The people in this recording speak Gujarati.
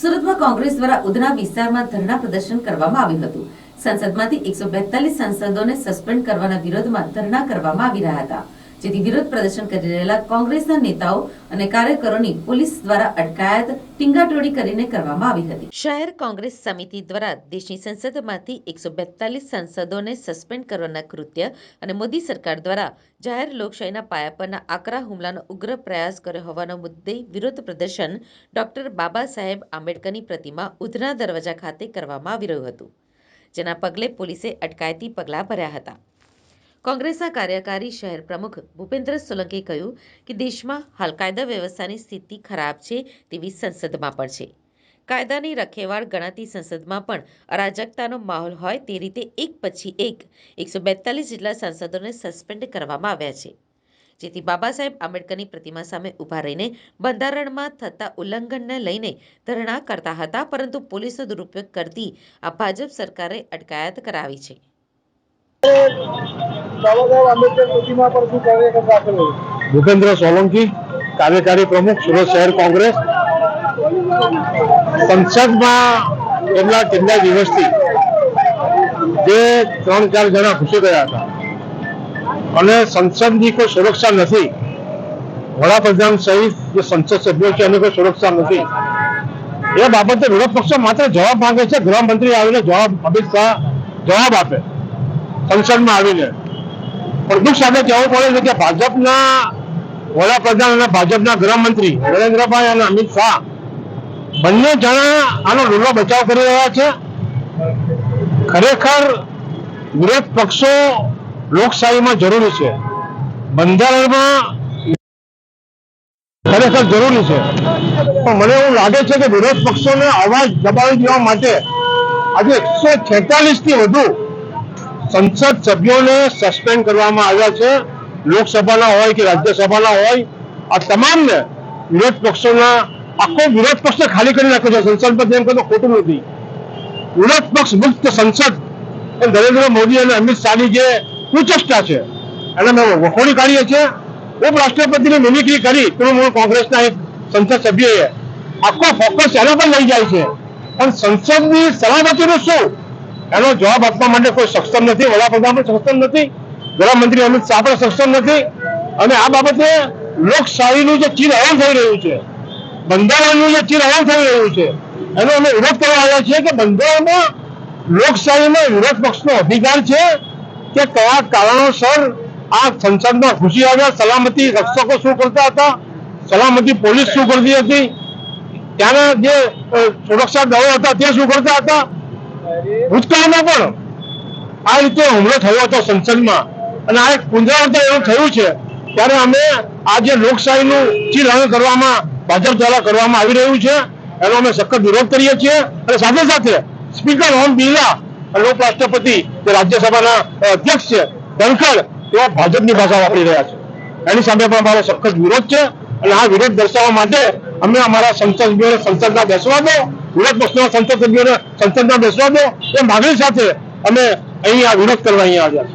સુરતમાં કોંગ્રેસ દ્વારા ઉધના વિસ્તારમાં ધરણા પ્રદર્શન કરવામાં આવ્યું હતું. સંસદમાંથી એકસો બેતાલીસ સાંસદોને સસ્પેન્ડ કરવાના વિરોધમાં ધરણા કરવામાં આવી રહ્યા હતા. જેથી વિરોધ પ્રદર્શન કરી રહેલા કોંગ્રેસના નેતાઓ અને કાર્યકરોની પોલીસ દ્વારા અટકાયત ટીંગાટોળી કરીને કરવામાં આવી હતી. શહેર કોંગ્રેસ સમિતિ દ્વારા દેશની સંસદમાંથી એકસો બેતાલીસ સાંસદોને સસ્પેન્ડ કરવાના કૃત્ય અને મોદી સરકાર દ્વારા જાહેર લોકશાહીના પાયા પરના આકરા હુમલાનો ઉગ્ર પ્રયાસ કર્યો હોવાનો મુદ્દે વિરોધ પ્રદર્શન ડોક્ટર બાબા સાહેબ આંબેડકરની પ્રતિમા ઉધના દરવાજા ખાતે કરવામાં આવી રહ્યું હતું, જેના પગલે પોલીસે અટકાયતી પગલાં ભર્યા હતા. કોંગ્રેસના કાર્યકારી શહેર પ્રમુખ ભૂપેન્દ્ર સોલંકીએ કહ્યું કે દેશમાં હાલ કાયદા વ્યવસ્થાની સ્થિતિ ખરાબ છે તેવી સંસદમાં પણ છે. કાયદાની રખેવાળ ગણાતી સંસદમાં પણ અરાજકતાનો માહોલ હોય તે રીતે એક પછી એક એકસો બેતાલીસ જેટલા સાંસદોને સસ્પેન્ડ કરવામાં આવ્યા છે. જેથી બાબા સાહેબ આંબેડકરની પ્રતિમા સામે ઊભા રહીને બંધારણમાં થતા ઉલ્લંઘનને લઈને ધરણા કરતા હતા, પરંતુ પોલીસનો દુરુપયોગ કરતી આ ભાજપ સરકારે અટકાયત કરાવી છે. ભૂપેન્દ્ર સોલંકી, કાર્યકારી પ્રમુખ, સુરત શહેર કોંગ્રેસ. સંસદમાં એમના કેટલા દિવસથી જે ત્રણ, ચાર જણા ઘૂસી ગયા હતા. અને સંસદની કોઈ સુરક્ષા નથી. વડાપ્રધાન સહિત જે સંસદ સભ્યો છે, એની કોઈ સુરક્ષા નથી. એ બાબતે વિરોધ પક્ષો માત્ર જવાબ માંગે છે, ગૃહમંત્રી આવીને જવાબ અમિત શાહ જવાબ આપે. સંસદમાં આવીને. પણ દુઃખ સાથે કહેવું પડે છે કે ભાજપના વડાપ્રધાન અને ભાજપના ગૃહમંત્રી નરેન્દ્રભાઈ અને અમિત શાહ બંને જણા આનો રૂલો બચાવ કરી રહ્યા છે. ખરેખર વિરોધ પક્ષો લોકશાહીમાં જરૂરી છે. બંધારણમાં ખરેખર જરૂરી છે. પણ મને એવું લાગે છે કે વિરોધ પક્ષોને અવાજ દબાવી દેવા માટે આજે એકસો થી વધુ સંસદ સભ્યોને સસ્પેન્ડ કરવામાં આવ્યા છે. લોકસભાના હોય કે રાજ્યસભાના હોય, આ તમામને વિરોધ પક્ષોના આખો વિરોધ પક્ષને ખાલી કરી નાખ્યો છે. સંસદ પર એમ કહેતો ખોટું નથી. વિરોધ પક્ષ મુક્ત સંસદ નરેન્દ્ર મોદી અને અમિત શાહની જે કુચેષ્ટા છે, એને અમે વખોડી કાઢીએ છીએ. ઉપરાષ્ટ્રપતિની મિમિક્રી કરી, તૃણમૂલ કોંગ્રેસના એક સંસદ સભ્યએ આખો ફોકસ એના પર લઈ જાય છે. પણ સંસદની સલામતીનું શું? એનો જવાબ આપવા માટે કોઈ સક્ષમ નથી, વડાપ્રધાન પણ સક્ષમ નથી, ગૃહમંત્રી અમિત શાહ પણ સક્ષમ નથી. અને આ બાબતે લોકશાહીનું જે ચીર થઈ રહ્યું છે, બંધારણનું જે ચીર હરણ થઈ રહ્યું છે, એનો અમે વિરોધ કરવા આવ્યા છીએ કે બંધારણમાં લોકશાહીમાં વિરોધ પક્ષનો અધિકાર છે કે કયા કારણોસર આ સંસદમાં ઘૂસી આવ્યા, સલામતી રક્ષકો શું કરતા હતા, સલામતી પોલીસ શું કરતી હતી, ત્યાંના જે સુરક્ષા દળો હતા તે શું કરતા હતા ભૂતકાળમાં પણ આ રીતે હુમલો થયો હતો સંસદમાં. અને આ એક એવું થયું છે, ત્યારે અમે આ જે લોકશાહીનું ચીરહરણ કરવામાં, ભાજપ દ્વારા કરવામાં આવી રહ્યું છે, એનો અમે સખત વિરોધ કરીએ છીએ. અને સાથે સાથે સ્પીકર ઓમ બિરલા ઉપરાષ્ટ્રપતિ જે રાજ્યસભાના અધ્યક્ષ છે, ધનખડ, તેઓ ભાજપની ભાષા વાપરી રહ્યા છે. એની સામે પણ અમારો સખત વિરોધ છે. અને આ વિરોધ દર્શાવવા માટે અમે અમારા સંસદ સંસદના બેસવા દો. વિરોધ પક્ષના સંસદ સભ્યોને સંસદમાં બેસવા દો એ માગણી સાથે અમે અહીંયા વિરોધ કરવા અહીંયા આવ્યા